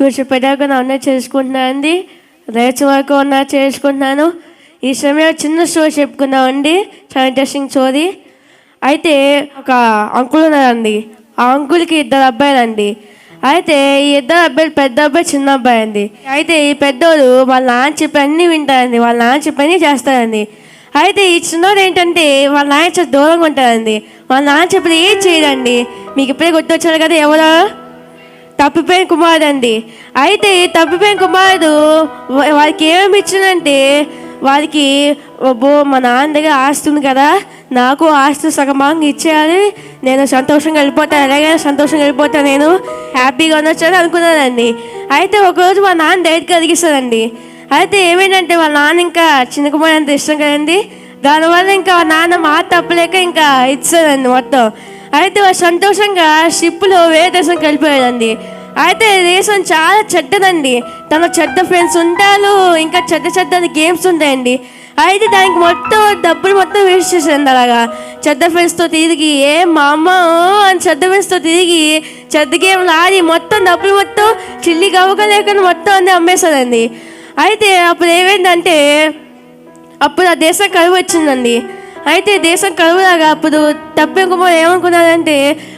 కూర్చోపెట్టాక అన్నీ చేసుకుంటున్నానండి. రేచ వరకు ఉన్న చేసుకుంటున్నాను. ఈ సమయం చిన్న స్టోరీ చెప్పుకున్నామండి చాలా ఇంట్రెస్టింగ్ స్టోరీ అయితే ఒక అంకుల్ ఉన్నారండి. ఆ అంకుల్కి ఇద్దరు అబ్బాయిలండి. అయితే ఈ ఇద్దరు అబ్బాయిలు పెద్ద అబ్బాయి చిన్న అబ్బాయి అండి. అయితే ఈ పెద్దోడు వాళ్ళ నాన్న చెప్పి అన్నీ వింటారండి. వాళ్ళ నాన్న చెప్పి అన్నీ చేస్తారండి. అయితే ఈ చిన్నోడు ఏంటంటే వాళ్ళ నాన్న చెప్పి దూరంగా ఉంటారండి వాళ్ళ నాన్న చెప్పి ఏం చేయడండి? మీకు ఇప్పుడే గుర్తొచ్చారు కదా ఎవరో? తప్పిపోయిన కుమారుడు అండి అయితే తప్పిపోయిన కుమారుడు వారికి ఏమేమి ఇచ్చిందంటే వారికి బో మా నాన్న దగ్గర ఆస్తి ఉంది కదా నాకు ఆస్తి సగమాంగా ఇచ్చేయాలి నేను సంతోషంగా వెళ్ళిపోతాను ఎలాగైనా సంతోషంగా వెళ్ళిపోతాను నేను హ్యాపీగా ఉండొచ్చని అనుకున్నానండి. అయితే ఒకరోజు మా నాన్న డైట్ కలిగిస్తానండి అయితే ఏమేంటంటే వాళ్ళ నాన్న ఇంకా చిన్న కుమారు అంత ఇష్టం కదండి. దానివల్ల ఇంకా నాన్న మా తప్పలేక ఇంకా ఇచ్చానండి మొత్తం. అయితే సంతోషంగా షిప్లో వేరే దేశం వెళ్ళిపోయాడండి అయితే దేశం చాలా చెడ్డదండి. తన చెడ్డ ఫ్రెండ్స్ ఉంటారు ఇంకా చెడ్డ చెడ్డ గేమ్స్ ఉంటాయండి. అయితే దానికి మొత్తం డబ్బులు మొత్తం వేస్ట్ చేసేయండి అలాగా. చెడ్డ ఫ్రెండ్స్తో తిరిగి ఏ మా అమ్మ అని చెడ్డ ఫ్రెండ్స్తో తిరిగి చెడ్డ గేమ్లు ఆడి మొత్తం డబ్బులు మొత్తం చిల్లి గవ్వక లేకుండా మొత్తం అన్నీ అమ్మేశాడండి. అయితే అప్పుడు ఏమైందంటే అప్పుడు ఆ దేశం కరువు వచ్చిందండి. అయితే దేశం కరువులాగా అప్పుడు తప్పింకుమార్ ఏమనుకున్నారంటే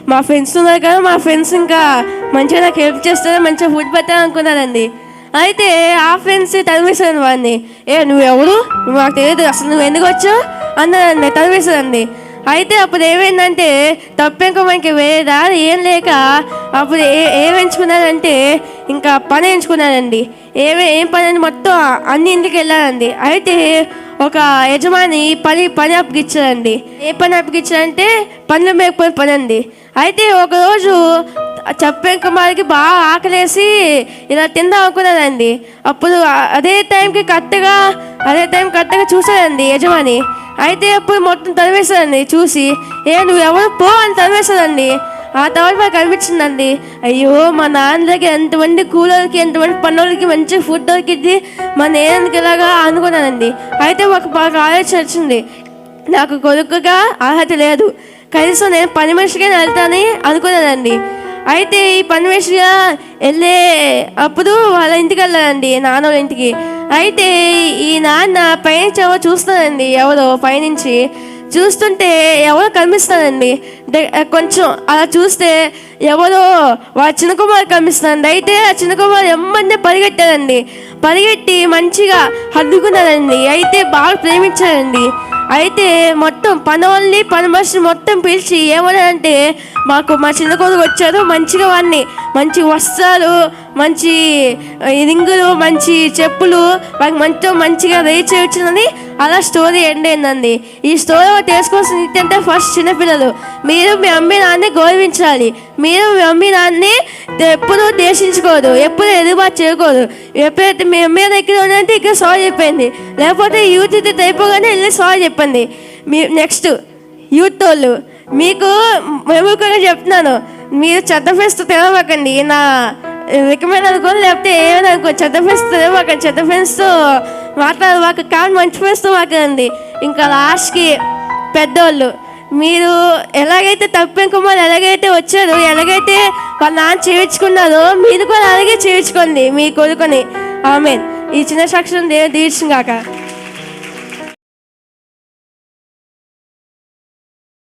మా ఫ్రెండ్స్ ఉన్నారు కదా మా ఫ్రెండ్స్ ఇంకా మంచిగా నాకు హెల్ప్ చేస్తారా మంచిగా ఫుడ్ పెట్టాలి అనుకున్నారండి. అయితే ఆ ఫ్రెండ్స్ తరివేశారు వాడిని. ఏ నువ్వెవరు? నువ్వు నాకు తెలియదు అసలు నువ్వు ఎందుకు వచ్చావు? అన్నారండి తరివేశారండి అయితే అప్పుడు ఏమైందంటే తప్పింక మనకి వేరే దారి ఏం లేక అప్పుడు ఏ ఏం ఎంచుకున్నారంటే ఇంకా పని ఎంచుకున్నారండి. ఏమే ఏం పని అని మొత్తం అన్ని ఇంటికి వెళ్ళారండి. అయితే ఒక యజమాని పని పని అప్పగిచ్చారండి ఏ పని అప్పగిచ్చారంటే పనులు మేకపోయిన పని అండి అయితే ఒకరోజు చెప్పే కుమార్కి బాగా ఆకలేసి ఇలా తిందాం అనుకున్నానండి. అప్పుడు అదే టైంకి కరెక్ట్గా అదే టైం కరెక్ట్గా చూసాడండి యజమాని. అయితే అప్పుడు మొత్తం తరివేశాడండి చూసి ఏ నువ్వు ఎవరు పో అని తరివేశాడండి ఆ తర్వాత నాకు అనిపించిందండి అయ్యో మా నాన్న దగ్గర ఎంతమంది కూలర్కి ఎంతమంది పనులకి మంచి ఫుడ్ దొరికింది మా నేనకి ఇలాగా అనుకున్నానండి. అయితే ఒక బాగా ఆలోచన వచ్చింది. నాకు కొడుకుగా అర్హత లేదు. కనీసం నేను పని మనిషిగా వెళ్తానని అనుకున్నానండి. అయితే ఈ పని మనిషిగా వెళ్ళే అప్పుడు వాళ్ళ ఇంటికి వెళ్ళానండి నాన్న వాళ్ళ ఇంటికి. అయితే ఈ నాన్న పైనుంచి ఎవరో చూస్తానండి ఎవరో పైనుంచి చూస్తుంటే ఎవరో కనిపిస్తానండి కొంచెం అలా చూస్తే ఎవరో వాళ్ళ చిన్న కుమారు కనిపిస్తుంది అయితే ఆ చిన్న కుమారు ఎమ్మంటే పరిగెట్టారండి పరిగెట్టి మంచిగా హద్దుకున్నారండి అయితే బాగా ప్రేమించారండి అయితే మొత్తం పని వాళ్ళని పని మనుషులు మొత్తం పిలిచి ఏమన్నారంటే మాకు మా చిన్న కొడుకు వచ్చారు మంచిగా వాడిని మంచి వస్త్రాలు మంచి రింగులు మంచి చెప్పులు వాళ్ళకి మంచిగా మంచిగా రేచి వచ్చిందని అలా స్టోరీ ఎండ్ అయిందండి. ఈ స్టోరీ తెలుసుకోవాల్సింది ఏంటంటే ఫస్ట్ చిన్నపిల్లలు. మీరు మీ అమ్మీ నాన్ని గౌరవించాలి. మీరు మీ అమ్మి నాన్ని ఎప్పుడు దేశించుకోదు ఎప్పుడు ఎదురుబాటు చేయకూడదు. ఎప్పుడైతే మీ అమ్మి దగ్గర ఉన్నట్టు ఇక్కడ సారీ చెప్పింది లేకపోతే యూత్ ఇది అయిపోగానే వెళ్ళి సారీ చెప్పండి. మీ నెక్స్ట్ యూత్ వాళ్ళు మీకు మేము కూడా చెప్తున్నాను. మీరు చెత్త ఫెస్ట్ తెలవకండి. నా రికమెండ్ అనుకోండి లేకపోతే ఏమైనా అనుకో చెత్త ఫెస్ట్ తెలవకండి. చెత్త ఫ్రెండ్స్తో ఒక కానీ మంచి ఫ్రెండ్స్తో మాట్లాడండి ఇంకా లాస్ట్కి పెద్దోళ్ళు మీరు ఎలాగైతే తప్పింకుమారు ఎలాగైతే వచ్చారో ఎలాగైతే వాళ్ళ నాన్న చేయించుకున్నారో మీరు కూడా అలాగే చేయించుకోండి మీ కొడుకుని. ఆమె ఈ చిన్న సాక్ష్యం దేవుడు తీర్చుగాక